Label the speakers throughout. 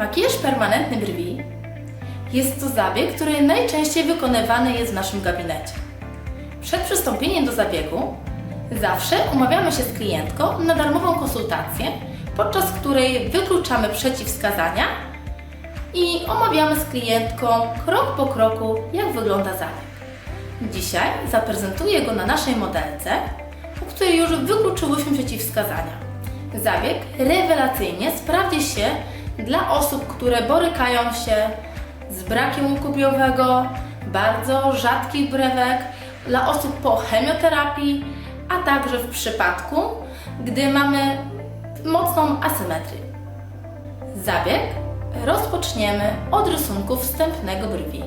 Speaker 1: Makijaż permanentny brwi jest to zabieg, który najczęściej wykonywany jest w naszym gabinecie. Przed przystąpieniem do zabiegu zawsze umawiamy się z klientką na darmową konsultację, podczas której wykluczamy przeciwwskazania i omawiamy z klientką krok po kroku, jak wygląda zabieg. Dzisiaj zaprezentuję go na naszej modelce, u której już wykluczyłyśmy przeciwwskazania. Zabieg rewelacyjnie sprawdzi się dla osób, które borykają się z brakiem łuku bardzo rzadkich brewek, dla osób po chemioterapii, a także w przypadku, gdy mamy mocną asymetrię. Zabieg rozpoczniemy od rysunku wstępnego brwi.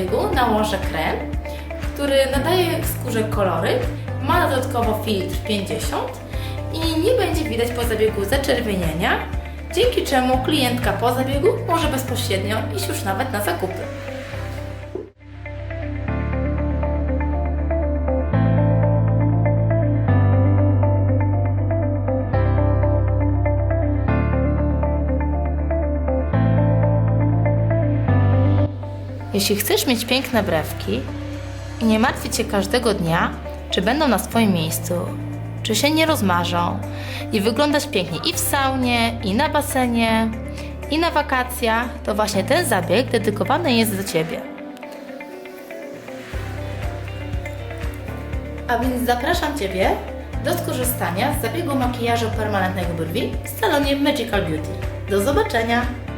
Speaker 1: Zabiegu nałożę krem, który nadaje skórze koloryt, ma dodatkowo filtr 50 i nie będzie widać po zabiegu zaczerwienienia, dzięki czemu klientka po zabiegu może bezpośrednio iść już nawet na zakupy. Jeśli chcesz mieć piękne brewki i nie martwić się każdego dnia, czy będą na swoim miejscu, czy się nie rozmarzą i wyglądać pięknie i w saunie, i na basenie, i na wakacjach, to właśnie ten zabieg dedykowany jest do Ciebie. A więc zapraszam Ciebie do skorzystania z zabiegu makijażu permanentnego brwi w salonie Magical Beauty. Do zobaczenia!